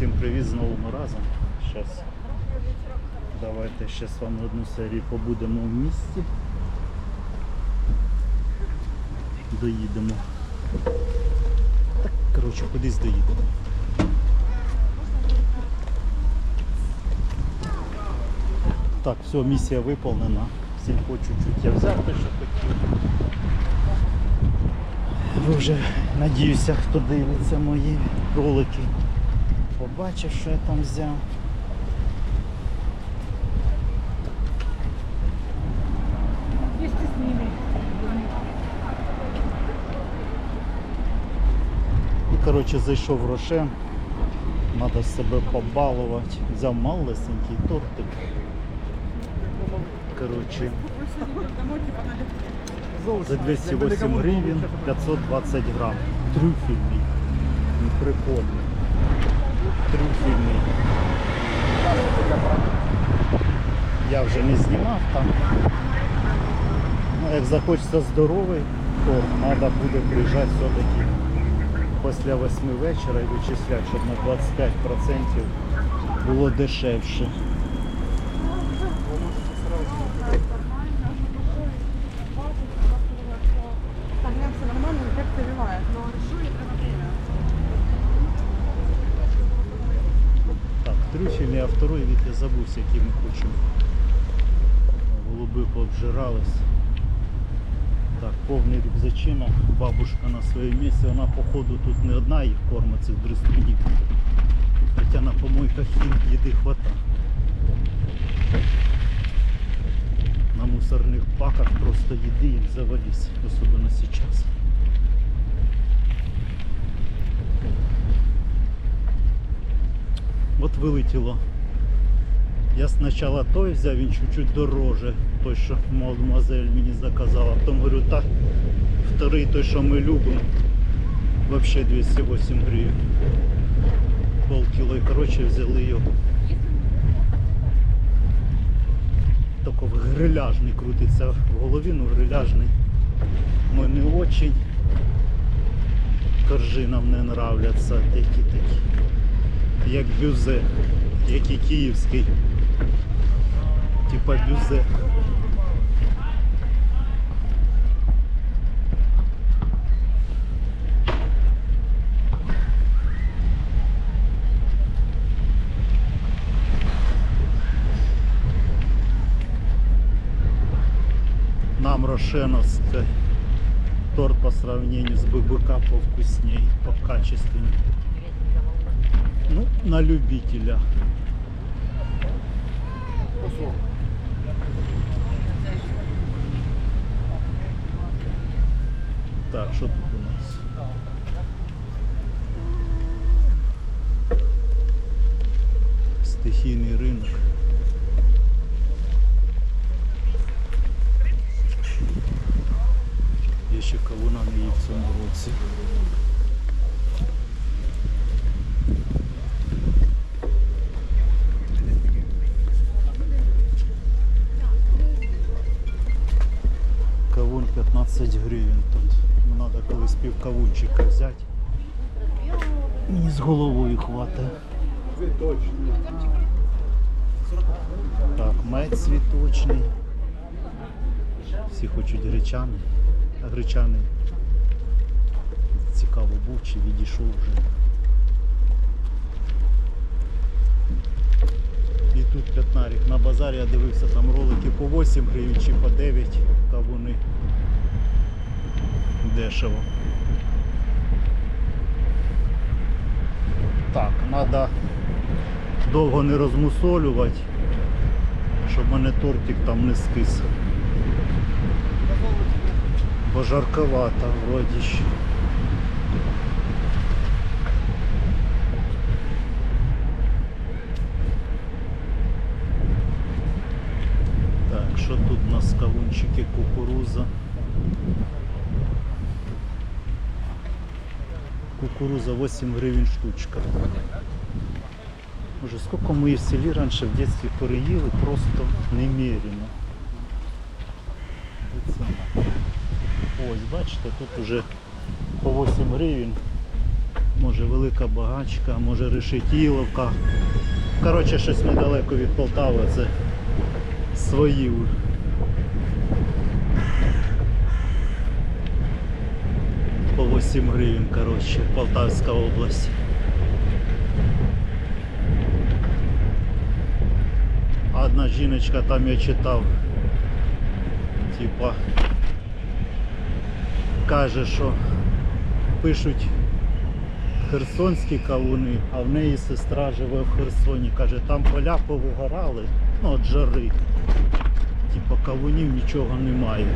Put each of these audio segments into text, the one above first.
Всім привіт знову ми разом. Щас. Давайте ще з вами одну серію побудемо в місті. Доїдемо. Так, коротше, кудись доїдемо. Так, все, місія виповнена. Сільпо чуть-чуть я взяв те, що хотів. Ви вже, надіюся, хто дивиться мої ролики, побачив, що я там взяв. Вместе с ними. І, коротше, зайшов в Рошен. Треба себе побалувати. Взяв малесенький тортик. Коротше, за 208 гривень 520 грам. Трюфельний. Прикольний. Трюфельний. Я вже не знімав там. Ну, як захочеться здоровий, то треба буде приїжджати все-таки після 8 вечора і вичисляти, щоб на 25% було дешевше. Так, трюфельний, а второй вид я забувся, який ми хочемо. Голуби пообжирались. Так, повний рюкзачина. Бабушка на своєму місці, вона походу тут не одна їх кормить цих дрестунів. Хоча на помойках їди хвата. На мусорних баках просто їди їм завались, особливо зараз. От вилетіло. Я спочатку той взяв, він чуть-чуть дороже, той, що мадемуазель мені заказала. Потім говорю, так, вторий той, що ми любимо, взагалі 208 гривень. Полкіло і коротше взяли його. В гриляжний крутиться в голові, ну гриляжний. Ми не очень. Коржи нам не нравляться, такі такі як бюзе, як і київський. Типа бюзе. Нам рошеновский торт по сравнению с ББК повкусней, покачественней. Ну, на любителя. Так, що тут у нас? Стихійний ринок. Я ще кавуна не їв в цьому році. Кавун 15 гривень тут. Надо колись пів кавунчика взяти. Мені з головою хватить. Так, мед цвіточний. Всі хочуть гречаний. А гречаний цікаво був чи відійшов вже. І тут п'ятнарик. На базарі я дивився там ролики по 8 гривень чи по 9 кавуни. Дешево. Так, треба довго не розмусолювати, щоб мене тортик там не скис. Бо жарковато вроді ще. Так, що тут у нас кавунчики, кукуруза? Кукуруза 8 гривень штучка. Боже, сколько ми в селі раніше в дитинстві переїли, просто немерено. Ось, бачите, тут уже по 8 гривень може Велика Багачка, може Решетіловка. Коротше, щось недалеко від Полтави, це свої. По 8 гривень, коротше, Полтавська область. Одна жіночка там я читав, типа, каже, що пишуть херсонські кавуни, а в неї сестра живе в Херсоні. Каже, там поля повигорали, ну от жари. Типа кавунів нічого немає.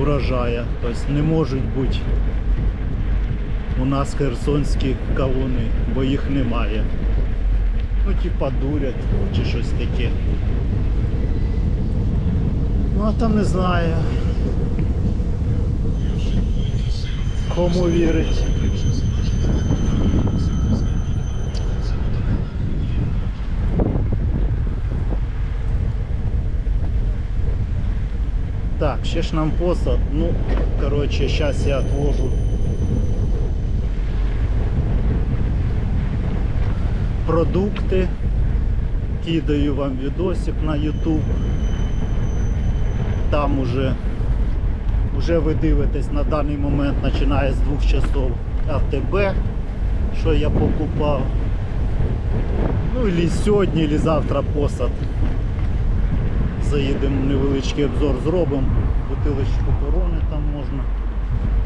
Урожая. Тобто не можуть бути у нас херсонські кавуни, бо їх немає. Ну, типа дурять чи щось таке. Ну а там не знаю. Кому вірить. Так, ще ж нам посад. Ну, короче, сейчас я отложу. Продукти. Кидаю вам відосик на YouTube. Там уже, уже ви дивитесь на даний момент, починає з двох часов АТБ, що я покупав. Ну і сьогодні, і завтра посад заїдемо невеличкий обзор зробимо. Бутилочку корони там можна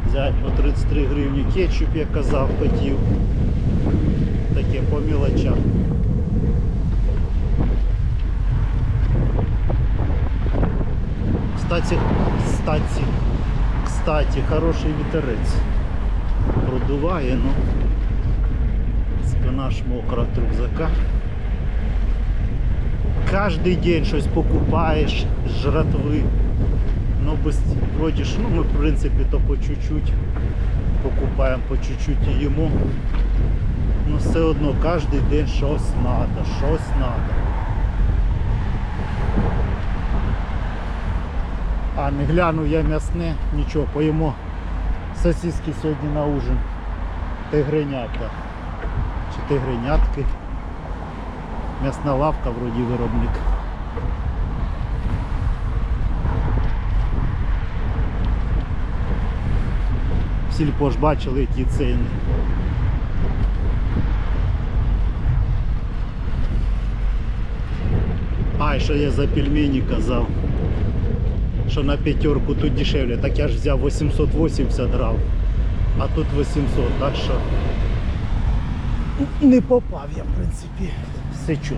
взяти по 33 гривні. Кетчуп, я казав, хотів. Таке по мілочах. Кстати, кстати, кстати, хороший вітерець. Продуває, ну спина ж мокра від рюкзака. Кожний день щось покупаєш з жратви. Ну, без, вроді ж, ну ми в принципі то по чуть-чуть покупаємо, по чуть-чуть і їмо. Ну все одно кожен день щось треба, щось треба. А не гляну я м'ясне, нічого, поїмо сосиски сьогодні на ужин. Тигренята. Чи тигренятки. М'ясна лавка вроді виробник. Сільпо ж бачили які ціни. А, і що я за пельмені казав. Що на п'ятерку тут дешевле. Так я ж взяв 880 грам. А тут 800, так що не попав я, в принципі, все чітко.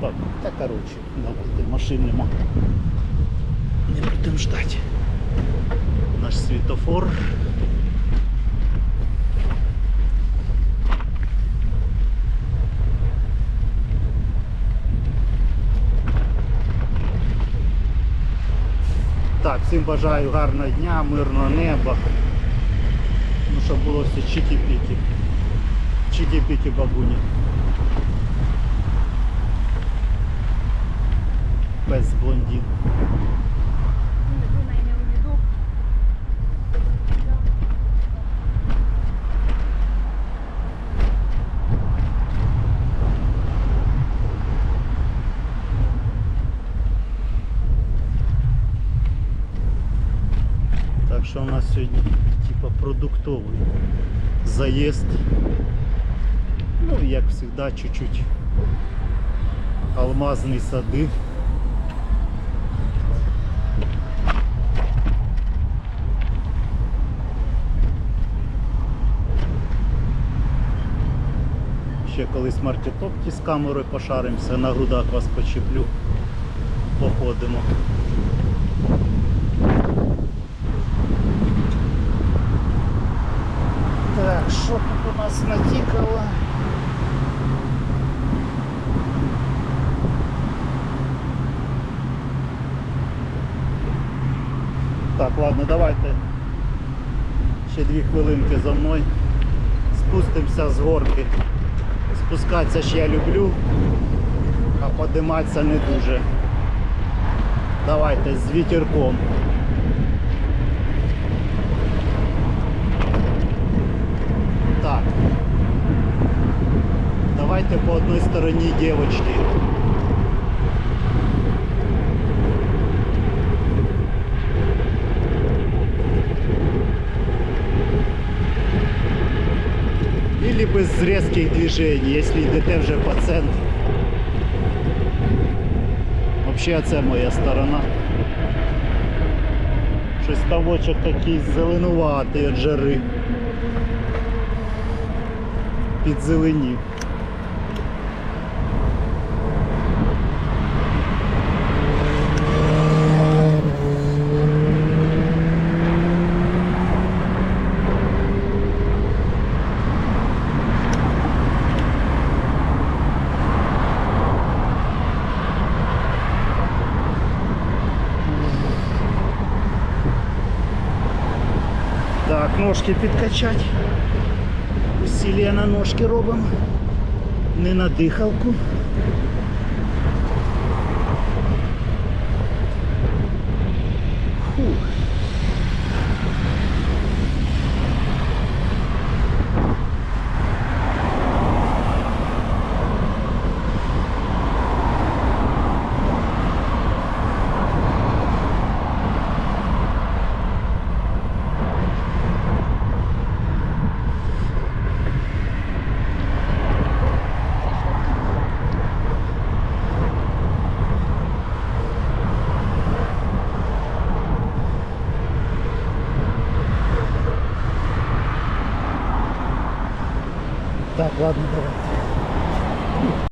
Так, та коротше, давайте, машин нема. Не будемо ждати. Наш світофор. Так, всім бажаю гарного дня, мирного неба. Ну, щоб було все чики-піки. Чики-піки бабуні. Без блондин. Що у нас сьогодні типа продуктовий заїзд. Ну, як завжди, чуть-чуть алмазні сади. Ще колись маркетопті з камерою пошаримося, на грудах вас почеплю, походимо. Так, що тут у нас натікало? Так, ладно, давайте ще дві хвилинки за мною. Спустимося з горки. Спускатися ж я люблю, а подиматися не дуже. Давайте з вітерком. Так. Давайте по одной стороне девочки. Или без резких движений, если йдете вже по центру. Взагалі це моя сторона. Щось ставочок такий зеленуватий від жари. Підзеленів. Так, Ножки підкачати. Усілля на ножки робимо, не на дихалку. Фух.